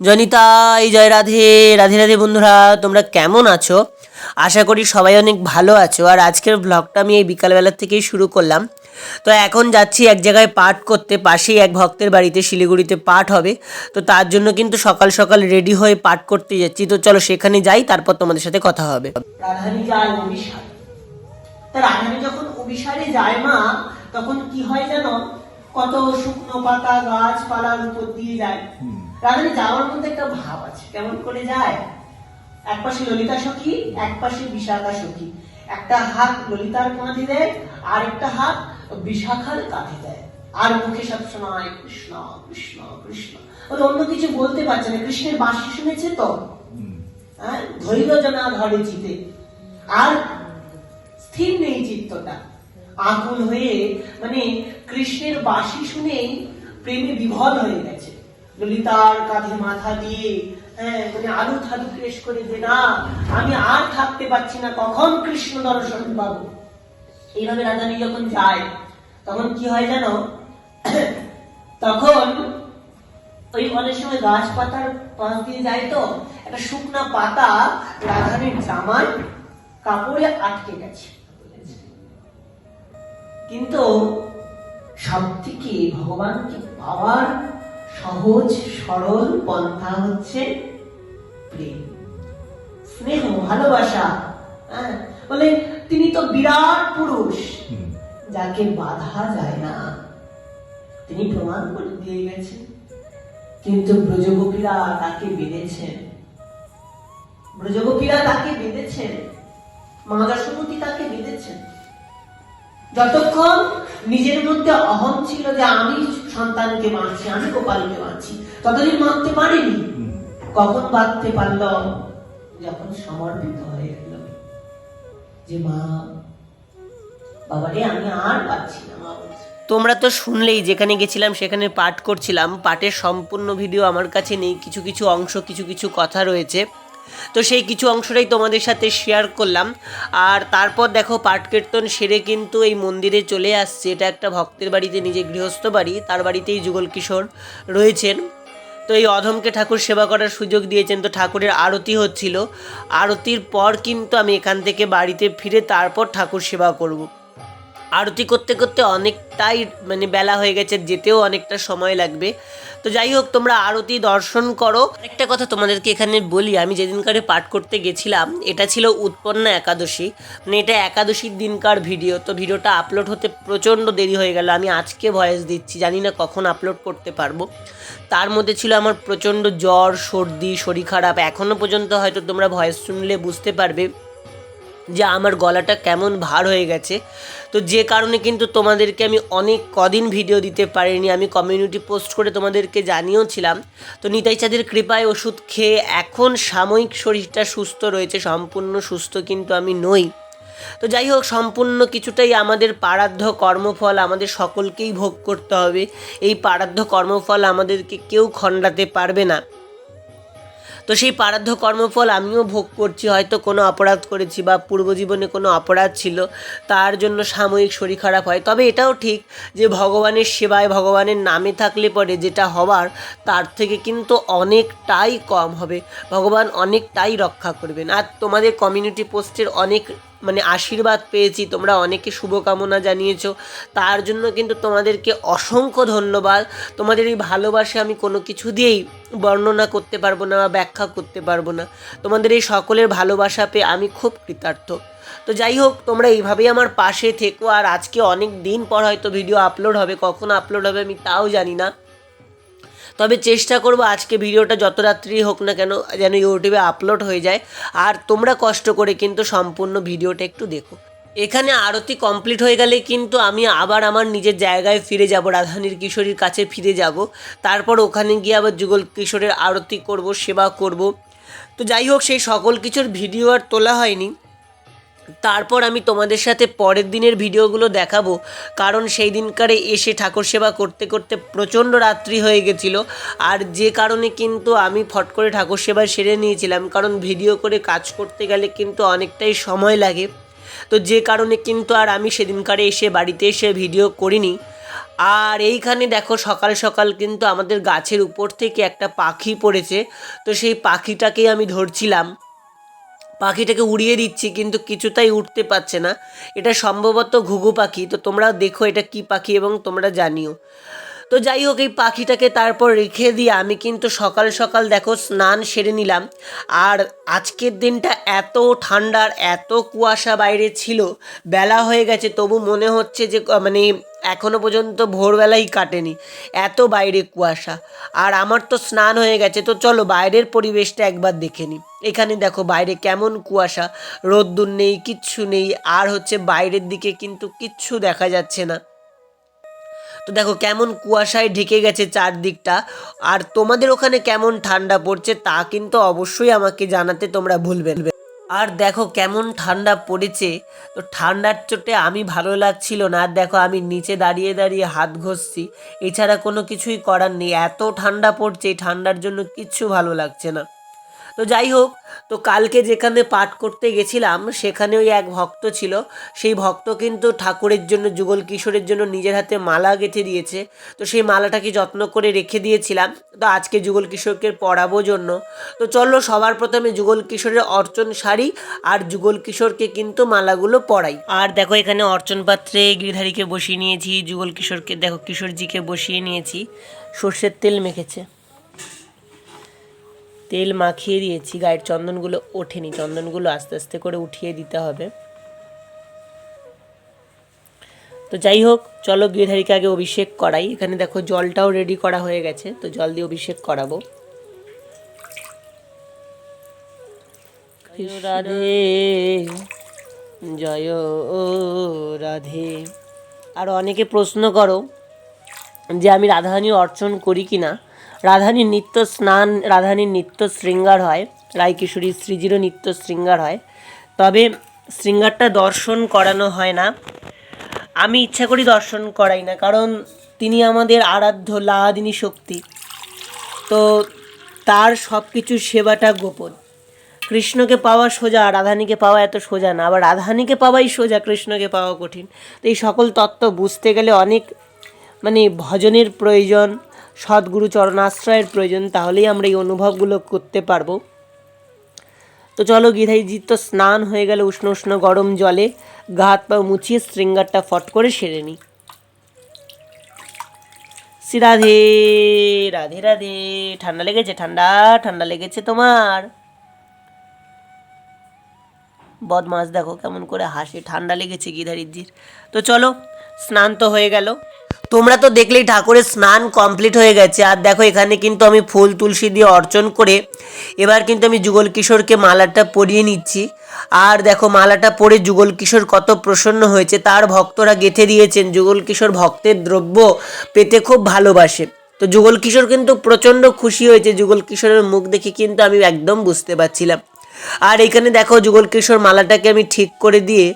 জনিতাই, জয় রাধে। রাধে রাধে বন্ধুরা, তোমরা কেমন আছো? আশা করি সবাই অনেক ভালো আছো। আর আজকের ব্লগটা আমি এই বিকালবেলা থেকেই শুরু করলাম। তো এখন যাচ্ছি এক জায়গায় পাঠ করতে। পাশেই এক ভক্তের বাড়িতে শিলিগুড়িতে পাঠ হবে। তো তার জন্য কিন্তু সকাল সকাল রেডি হয়ে পাঠ করতে যাচ্ছি। তো চলো সেখানে যাই, তারপর তোমাদের সাথে কথা হবে। যখন অভিসারে যায় মা, তখন কি হয় কত শুকনো পাতা গাছপালার উপর দিয়ে যায়। রাধানী যাওয়ার মধ্যে একটা ভাব আছে। কেমন করে যায়? এক পাশে ললিতা সখী এক পাশে বিশাখা সখী। একটা হাত ললিতার কাঁধে দেয় আর একটা হাত বিশাখার কাঁধে দেয়। আর মুখে সবসময় কৃষ্ণ কৃষ্ণ কৃষ্ণ। ওর অন্য কিছু বলতে পারছে না। কৃষ্ণের বাঁশি শুনেছে তো? হ্যাঁ ধৈর্য জনা ধরে চিতে। আর স্থির নেই চিত্তটা। আকুল হয়ে মানে কৃষ্ণের বাঁশি শুনেই প্রেমে বিভল হয়ে গেছে। ললিতার কাঁধে মাথা দিয়ে হ্যাঁ আলু থালু পেশ করে যে না, আমি আর থাকতে না, কখন কৃষ্ণ দর্শন পাবো? এইভাবে যখন যায়, তখন কি হয় জানো? তখন ওই অনেক সময় গাছ পাতার দিয়ে যায় তো, একটা শুকনা পাতা রাধানীর জামার কাপড়ে আটকে গেছে। কিন্তু সব থেকে ভগবানকে পাওয়ার সহজ সরল পন্থা হচ্ছে প্রেম। স্নেহ ভালোবাসা হ্যাঁ? বলে তিনি তো বিরাট পুরুষ যাকে বাধা যায় না। তিনি প্রমাণ করে দিয়ে গেছেন। কিন্তু ব্রজগোপীরা তাকে বেঁধেছেন। ব্রজগোপীরা তাকে বেঁধেছেন। মা দশমতী তাকে বেঁধেছেন। যতক্ষণ নিজের মধ্যে অহম ছিল যে আমি সন্তানকে মারছি আমি গোপালকে মারছি ততদিন মারতে পারিনি। কখন বাঁধতে পারল যখন সমর্পিত হয়ে গেল যে মা বাবারে আমি আর পাচ্ছি না মা তোমরা তো শুনলেই যেখানে গেছিলাম সেখানে পাঠ করছিলাম। পাঠের সম্পূর্ণ ভিডিও আমার কাছে নেই। কিছু কিছু অংশ কিছু কিছু কথা রয়েছে। তো সেই কিছু অংশটাই তোমাদের সাথে শেয়ার করলাম। আর তারপর দেখো পাঠ কীর্তন সেরে কিন্তু এই মন্দিরে চলে আসছে। এটা একটা ভক্তের বাড়িতে নিজে গৃহস্থ বাড়ি, তার বাড়িতেই যুগল কিশোর রয়েছেন। তো এই অধমকে ঠাকুর সেবা করার সুযোগ দিয়েছেন। তো ঠাকুরের আরতি হচ্ছিল। আরতির পর কিন্তু আমি এখান থেকে বাড়িতে ফিরে তারপর ঠাকুর সেবা করব। আরতি করতে করতে অনেকটাই মানে বেলা হয়ে গেছে, যেতেও অনেকটা সময় লাগবে। তো যাই হোক, তোমরা আরতি দর্শন করো। একটা কথা তোমাদেরকে এখানে বলি, আমি যেদিনকারে পাঠ করতে গেছিলাম, এটা ছিল উৎপন্না একাদশী। মানে এটা একাদশীর দিনকার ভিডিও, তো ভিডিওটা আপলোড হতে প্রচণ্ড দেরি হয়ে গেল। আমি আজকে ভয়েস দিচ্ছি, জানি না কখন আপলোড করতে পারব। তার মধ্যে ছিল আমার প্রচণ্ড জ্বর, সর্দি, শরীর খারাপ। এখনও পর্যন্ত হয়তো তোমরা ভয়েস শুনলে বুঝতে পারবে। যে আমার গলাটা কেমন ভার হয়ে গেছে। তো যে কারণে কিন্তু তোমাদেরকে আমি অনেক কদিন ভিডিও দিতে পারিনি, আমি কমিউনিটি পোস্ট করে তোমাদেরকে জানিয়েওছিলাম তো নিতাই চাঁদের কৃপায় ওষুধ খেয়ে এখন সাময়িক শরীরটা সুস্থ রয়েছে, সম্পূর্ণ সুস্থ কিন্তু আমি নই। তো যাই হোক, সম্পূর্ণ কিছুটাই আমাদের পারাধ্য কর্মফল আমাদের সকলকেই ভোগ করতে হবে। এই পারাধ্য কর্মফল আমাদেরকে কেউ খণ্ডাতে পারবে না। তো সেই পারাধ্য কর্মফল আমিও ভোগ করছি। হয়তো কোনো অপরাধ করেছি বা পূর্বজীবনে কোনো অপরাধ ছিল, তার জন্য সাময়িক শরীর খারাপ হয়। তবে এটাও ঠিক যে ভগবানের সেবায়, ভগবানের নামে থাকলে পরে যেটা হওয়ার তার থেকে কিন্তু অনেকটাই কম হবে। ভগবান অনেকটাই রক্ষা করবেন। আর তোমাদের কমিউনিটি পোস্টের অনেক মানে আশীর্বাদ পেয়েছি, তোমরা অনেকে শুভকামনা জানিয়েছো। তার জন্য কিন্তু তোমাদেরকে অসংখ্য ধন্যবাদ। তোমাদের এই ভালোবাসা আমি কোনো কিছু দিয়েই বর্ণনা করতে পারব না বা ব্যাখ্যা করতে পারব না। তোমাদের এই সকলের ভালোবাসা পেয়ে আমি খুব কৃতার্থ। তো যাই হোক, তোমরা এইভাবেই আমার পাশে থেকো। আর আজকে অনেক দিন পর হয়তো ভিডিও আপলোড হবে, কখন আপলোড হবে আমি তাও জানি না। তবে চেষ্টা করব আজকে ভিডিওটা যত রাত্রি হোক না কেন যেন ইউটিউবে আপলোড হয়ে যায়। আর তোমরা কষ্ট করে কিন্তু সম্পূর্ণ ভিডিওটা একটু দেখো। এখানে আরতি কমপ্লিট হয়ে গেলে কিন্তু আমি আবার আমার নিজের জায়গায় ফিরে যাব, রাধানীর কিশোরীর কাছে ফিরে যাব। তারপর ওখানে গিয়ে আবার যুগল কিশোরের আরতি করব, সেবা করব। তো যাই হোক, সেই সকল কিছুর ভিডিও আর তোলা হয়নি। তারপর আমি তোমাদের সাথে পরের দিনের ভিডিওগুলো দেখাবো, কারণ সেই দিনকারে এসে ঠাকুর সেবা করতে করতে প্রচণ্ড রাত্রি হয়ে গেছিল। আর যে কারণে কিন্তু আমি ফট করে ঠাকুর সেবা সেরে নিয়েছিলাম, কারণ ভিডিও করে কাজ করতে গেলে কিন্তু অনেকটাই সময় লাগে। তো যে কারণে কিন্তু আর আমি সেদিনকারে এসে বাড়িতে এসে ভিডিও করিনি। আর এইখানে দেখো সকাল সকাল কিন্তু আমাদের গাছের উপর থেকে একটা পাখি পড়েছে, তো সেই পাখিটাকেই আমি ধরছিলাম। পাখিটাকে উড়িয়ে দিচ্ছি, কিন্তু কিছুতাই উঠতে পারছে না। এটা সম্ভবত ঘুঘু পাখি। তো তোমরা দেখো এটা কি পাখি এবং তোমরা জানিও। তো যাই হোক, এই পাখিটাকে তারপর রেখে দিয়ে আমি কিন্তু সকাল সকাল দেখো স্নান সেরে নিলাম। আর আজকের দিনটা এত ঠান্ডার, এত কুয়াশা বাইরে ছিল, বেলা হয়ে গেছে, তবু মনে হচ্ছে যে মানে এখনও পর্যন্ত ভোরবেলাই কাটেনি। এত বাইরে কুয়াশা। আর আমার তো স্নান হয়ে গেছে, তো চলো বাইরের পরিবেশটা একবার দেখে নিই। এখানে দেখো বাইরে কেমন কুয়াশা, রোদ্দুর নেই, কিচ্ছু নেই, আর হচ্ছে বাইরের দিকে কিন্তু কিচ্ছু দেখা যাচ্ছে না। তো দেখো কেমন কুয়াশায় ঢেকে গেছে চারদিকটা। আর তোমাদের ওখানে কেমন ঠান্ডা পড়ছে তা কিন্তু অবশ্যই আমাকে জানাতে তোমরা ভুলবে। আর দেখো কেমন ঠান্ডা পড়েছে। তো ঠান্ডার চোটে আমি ভালো লাগছিল না। আর দেখো আমি নিচে দাঁড়িয়ে দাঁড়িয়ে হাত ঘষছি। এছাড়া কোনো কিছুই করার নেই। এত ঠান্ডা পড়ছে, এই ঠান্ডার জন্য কিচ্ছু ভালো লাগছে না। তো যাই হোক, তো কালকে যেখানে পাঠ করতে গেছিলাম, সেখানে ওই এক ভক্ত ছিল। সেই ভক্ত কিন্তু ঠাকুরের জন্য, যুগল কিশোরের জন্য নিজের হাতে মালা গেঁথে দিয়েছে। তো সেই মালাটাকে যত্ন করে রেখে দিয়েছিলাম। তো আজকে যুগল কিশোরকে পড়াবো জন্য। তো চলো, সবার প্রথমে যুগল কিশোরের অর্চন শাড়ি আর যুগল কিশোরকে কিন্তু মালাগুলো পরাই। আর দেখো, এখানে অর্চন পাত্রে গিরিধারীকে বসিয়ে নিয়েছি, যুগল কিশোরকে, দেখো, কিশোরজিকে বসিয়ে নিয়েছি। সর্ষের তেল মেখেছে। তেল মাখিয়ে দিয়েছি, গায়ের চন্দনগুলো ওঠেনি। চন্দনগুলো আস্তে আস্তে করে উঠিয়ে দিতে হবে। তো যাই হোক, চলো গিরিধারীকে আগে অভিষেক করাই। এখানে দেখো জলটাও রেডি করা হয়ে গেছে, তো জল দিয়ে অভিষেক করাবো। রাধে, জয় রাধে। আর অনেকে প্রশ্ন করো যে আমি রাধারানীর অর্চন করি কি না রাধারানীর নিত্য স্নান, রাধানীর নিত্য শৃঙ্গার হয় রায়কিশোরী শ্রীজিরও নিত্য শৃঙ্গার হয়। তবে শৃঙ্গারটা দর্শন করানো হয় না। আমি ইচ্ছা করি দর্শন করাই না, কারণ তিনি আমাদের আরাধ্য লাদিনী শক্তি। তো তার সব কিছু সেবাটা গোপন। কৃষ্ণকে পাওয়া সোজা, রাধানীকে পাওয়া এত সোজা না। আবার রাধানীকে পাওয়াই সোজা, কৃষ্ণকে পাওয়া কঠিন। তো এই সকল তত্ত্ব বুঝতে গেলে অনেক মানে ভজনের প্রয়োজন। সদ্গুরু চরণাশ্রয়ের প্রয়োজন, তাহলেই আমরা এই অনুভবগুলো করতে পারব। তো চলো গিধাইজি তো স্নান হয়ে গেলে উষ্ণ উষ্ণ গরম জলে। গা হাত পা মুছিয়ে শৃঙ্গারটা ফট করে সেরে নিই শ্রী রাধে রাধে রাধে। ঠান্ডা লেগেছে? ঠান্ডা ঠান্ডা লেগেছে তোমার? বদমাস দেখো কেমন করে হাসে। ঠান্ডা লেগেছে গিধারিজির তো চলো, স্নান তো হয়ে গেল। তোমরা তো দেখলেই ঠাকুরের স্নান কমপ্লিট হয়ে গেছে। আর দেখো, এখানে কিন্তু আমি ফুল তুলসী দিয়ে অর্চন করে এবার কিন্তু আমি যুগল কিশোরকে মালাটা পরিয়ে নিচ্ছি। আর দেখো, মালাটা পরে যুগল কিশোর কত প্রসন্ন হয়েছে। তার ভক্তরা গেঁথে দিয়েছেন, যুগল কিশোর ভক্তের দ্রব্য পেতে খুব ভালোবাসে। তো যুগল কিশোর কিন্তু প্রচণ্ড খুশি হয়েছে। যুগল কিশোরের মুখ দেখে কিন্তু আমি একদম বুঝতে পারছিলাম। আর এখানে দেখো যুগল কিশোর মালাটাকে আমি ঠিক করে দিয়ে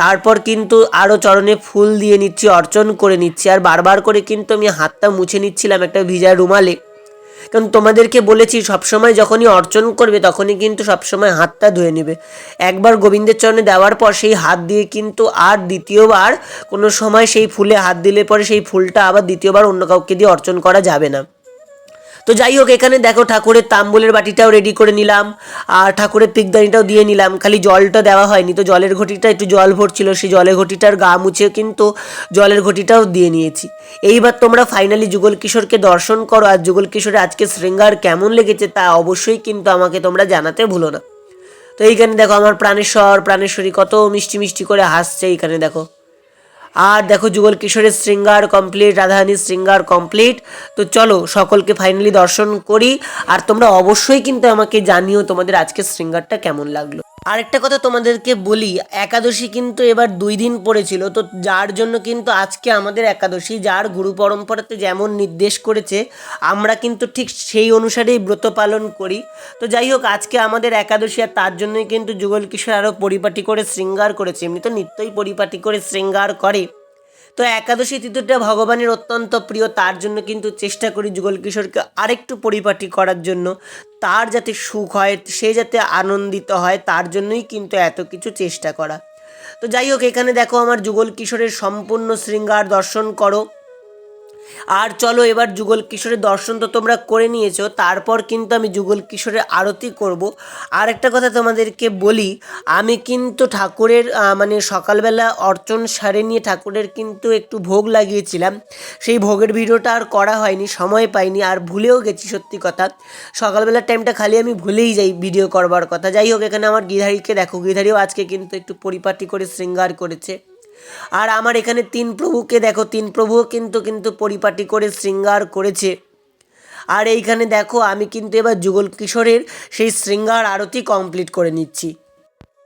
তারপর কিন্তু আরও চরণে ফুল দিয়ে নিচ্ছি, অর্চন করে নিচ্ছি। আর বারবার করে কিন্তু আমি হাতটা মুছে নিচ্ছিলাম একটা ভিজা রুমালে। কারণ তোমাদেরকে বলেছি, সবসময় যখনই অর্চন করবে তখনই কিন্তু সবসময় হাতটা ধুয়ে নেবে। একবার গোবিন্দের চরণে দেওয়ার পর সেই হাত দিয়ে কিন্তু আর দ্বিতীয়বার কোনো সময় সেই ফুলে হাত দিলে পরে সেই ফুলটা আবার দ্বিতীয়বার অন্য কাউকে দিয়ে অর্চন করা যাবে না। তো যাই হোক, এখানে দেখো ঠাকুরের তাম্বুলের বাটিটাও রেডি করে নিলাম, আর ঠাকুরের পিকদানিটাও দিয়ে নিলাম। খালি জলটা দেওয়া হয়নি, তো জলের ঘটিটা একটু জল ভরছিল, সেই জলের ঘটিটার গা মুছে কিন্তু জলের ঘটিটাও দিয়ে নিয়েছি। এইবার তোমরা ফাইনালি যুগল কিশোরকে দর্শন করো, আর যুগল কিশোরের আজকে শৃঙ্গার কেমন লেগেছে তা অবশ্যই কিন্তু আমাকে তোমরা জানাতে ভুলো না। তো এইখানে দেখো, আমার প্রাণেশ্বর প্রাণেশ্বরী কত মিষ্টি মিষ্টি করে হাসছে এইখানে দেখো। আর দেখো যুগল কিশোরের শৃঙ্গার কমপ্লিট রাধারানীর শৃঙ্গার কমপ্লিট তো চলো সকলকে ফাইনালি দর্শন করি। আর তোমরা অবশ্যই কিন্তু আমাকে জানিও তোমাদের আজকের শৃঙ্গারটা কেমন লাগল। আরেকটা কথা তোমাদেরকে বলি, একাদশী কিন্তু এবার দুই দিন পড়েছিল, তো যার জন্য কিন্তু আজকে আমাদের একাদশী, যার গুরু পরম্পরাতে যেমন নির্দেশ করেছে, আমরা কিন্তু ঠিক সেই অনুসারেই ব্রত পালন করি। তো যাই হোক, আজকে আমাদের একাদশী আর তার জন্যই কিন্তু যুগল কিশোর আরও পরিপাটি করে শৃঙ্গার করেছে এমনি তো নিত্যই পরিপাটি করে শৃঙ্গার করে। তো একাদশী তিথিটা ভগবানের অত্যন্ত প্রিয়, তার জন্য কিন্তু চেষ্টা করি যুগল কিশোরকে আরেকটু পরিপাটি করার জন্য। তার যাতে সুখ হয়, সে যাতে আনন্দিত হয়, তার জন্যই কিন্তু এত কিছু চেষ্টা করা। তো যাই হোক, এখানে দেখো আমার যুগল কিশোরের সম্পূর্ণ শৃঙ্গার দর্শন করো। আর চলো এবার যুগল কিশোরের দর্শন তো তোমরা করে নিয়েছো, তারপর কিন্তু আমি যুগল কিশোরের আরতি করব। আর একটা কথা তোমাদেরকে বলি, আমি কিন্তু ঠাকুরের মানে সকালবেলা অর্চন সারে নিয়ে ঠাকুরের কিন্তু একটু ভোগ লাগিয়েছিলাম। সেই ভোগের ভিডিওটা আর করা হয়নি, সময় পাইনি, আর ভুলেও গেছি সত্যি কথা। সকালবেলার টাইমটা খালি আমি ভুলেই যাই ভিডিও করবার কথা। যাই হোক, এখানে আমার গিধারিকে দেখো, গিধারিও আজকে কিন্তু একটু পরিপাটি করে শৃঙ্গার করেছে। আর আমার এখানে তিন প্রভুকে দেখো, তিন প্রভুও কিন্তু কিন্তু পরিপাটি করে শৃঙ্গার করেছে। আর এইখানে দেখো, আমি কিন্তু এবার যুগল কিশোরের সেই শৃঙ্গার আরতি কমপ্লিট করে নিচ্ছি।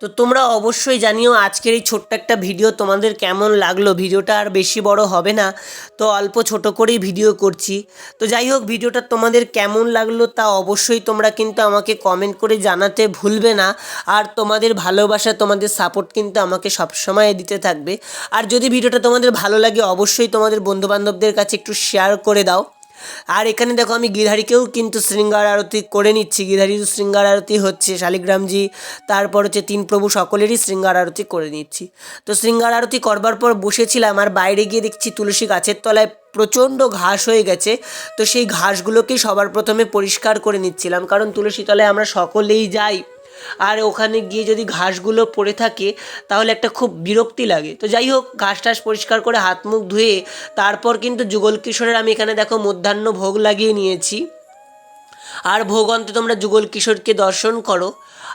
তো তোমরা অবশ্যই জানিও আজকের এই ছোট্ট একটা ভিডিও তোমাদের কেমন লাগল? ভিডিওটা আর বেশি বড় হবে না। তো অল্প ছোট করেই ভিডিও করছি। তো যাই হোক, ভিডিওটা তোমাদের কেমন লাগল তা অবশ্যই তোমরা কিন্তু আমাকে কমেন্ট করে জানাতে ভুলবে না। আর তোমাদের ভালোবাসা, তোমাদের সাপোর্ট কিন্তু আমাকে সবসময় দিতে থাকবে। আর যদি ভিডিওটা তোমাদের ভালো লাগে, অবশ্যই তোমাদের বন্ধুবান্ধবদের কাছে একটু শেয়ার করে দাও। আর এখানে দেখো আমি গিরহারিকেও কিন্তু শৃঙ্গার আরতি করে নিচ্ছি। গিরহারির শৃঙ্গার আরতি হচ্ছে শালিগ্রামজি, তারপর হচ্ছে তিন প্রভু সকলেরই শৃঙ্গার আরতি করে নিচ্ছি। তো শৃঙ্গার আরতি করবার পর বসেছিলাম আর বাইরে গিয়ে দেখছি তুলসী গাছের তলায় প্রচণ্ড ঘাস হয়ে গেছে। তো সেই ঘাসগুলোকেই সবার প্রথমে পরিষ্কার করে নিচ্ছিলাম, কারণ তুলসী তলায় আমরা সকলেই যাই। আর ওখানে গিয়ে যদি ঘাসগুলো পড়ে থাকে, তাহলে একটা খুব বিরক্তি লাগে। তো যাই হোক, ঘাস টাস পরিষ্কার করে হাত মুখ ধুয়ে, তারপর কিন্তু যুগল কিশোরের আমি এখানে দেখো মধ্যাহ্ন ভোগ লাগিয়ে নিয়েছি। আর ভোগ অন্তে তোমরা যুগল কিশোরকে দর্শন করো।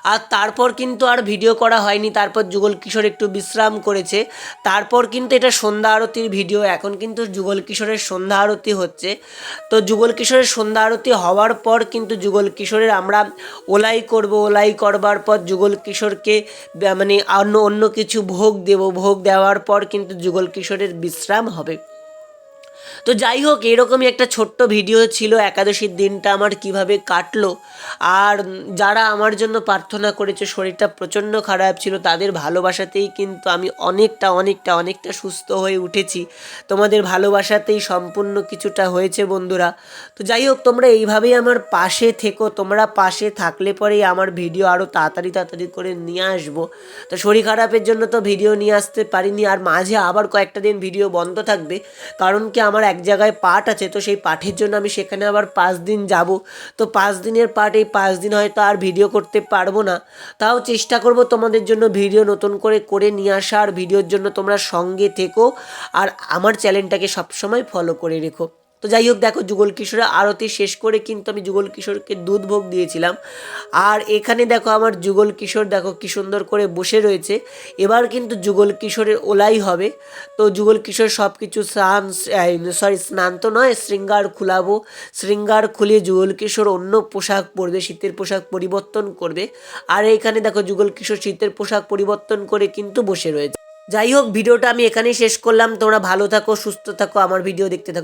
আর তারপর কিন্তু আর ভিডিও করা হয়নি, তারপর যুগল কিশোর একটু বিশ্রাম করেছে। তারপর কিন্তু এটা সন্ধ্যা আরতির ভিডিও, এখন কিন্তু যুগল কিশোরের সন্ধ্যা আরতি হচ্ছে। তো যুগল কিশোরের সন্ধ্যা আরতি হওয়ার পর কিন্তু যুগল কিশোরের আমরা ওলাই করব, ওলাই করবার পর যুগল কিশোরকে মানে অন্য অন্য কিছু ভোগ দেব। ভোগ দেওয়ার পর কিন্তু যুগল কিশোরের বিশ্রাম হবে। তো যাই হোক, এরকমই একটা ছোট্ট ভিডিও ছিল, একাদশীর দিনটা আমার কীভাবে কাটলো। আর যারা আমার জন্য প্রার্থনা করেছে, শরীরটা প্রচণ্ড খারাপ ছিল, তাদের ভালোবাসাতেই কিন্তু আমি অনেকটা অনেকটা অনেকটা সুস্থ হয়ে উঠেছি। তোমাদের ভালোবাসাতেই সম্পূর্ণ কিছুটা হয়েছে, বন্ধুরা। তো যাই হোক, তোমরা এইভাবেই আমার পাশে থেকো। তোমরা পাশে থাকলে পরেই আমার ভিডিও আরও তাড়াতাড়ি তাড়াতাড়ি করে নিয়ে আসব। তো শরীর খারাপের জন্য তো ভিডিও নিয়ে আসতে পারিনি, আর মাঝে আবার কয়েকটা দিন ভিডিও বন্ধ থাকবে, কারণ কি আমার এক জায়গায় পাঠ আছে, তো সেই পাঠের জন্য আমি সেখানে আবার পাঁচ দিন যাব। তো পাঁচ দিনের পাঠ, এই পাঁচ দিন হয়তো আর ভিডিও করতে পারব না। তাও চেষ্টা করব তোমাদের জন্য ভিডিও নতুন করে করে নিয়ে আসা আর ভিডিওর জন্য তোমরা সঙ্গে থেকো আর আমার চ্যানেলটাকে সবসময় ফলো করে রেখো। তো যাই হোক, দেখো যুগল কিশোরের আরতি শেষ করে কিন্তু আমি যুগল কিশোরকে দুধ ভোগ দিয়েছিলাম। আর এখানে দেখো আমার যুগল কিশোর, দেখো কি সুন্দর করে বসে রয়েছে। এবার কিন্তু যুগল কিশোরের ওলাই হবে। তো যুগল কিশোর সব কিছু স্নান সরি স্নান তো নয়, শৃঙ্গার খুলাবো। শৃঙ্গার খুলে যুগল কিশোর অন্য পোশাক পরবে, শীতের পোশাক পরিবর্তন করবে। আর এখানে দেখো যুগল কিশোর শীতের পোশাক পরিবর্তন করে কিন্তু বসে রয়েছে। যাই হোক, ভিডিওটা আমি এখানেই শেষ করলাম। তোমরা ভালো থাকো, সুস্থ থাকো, আমার ভিডিও দেখতে থাকো।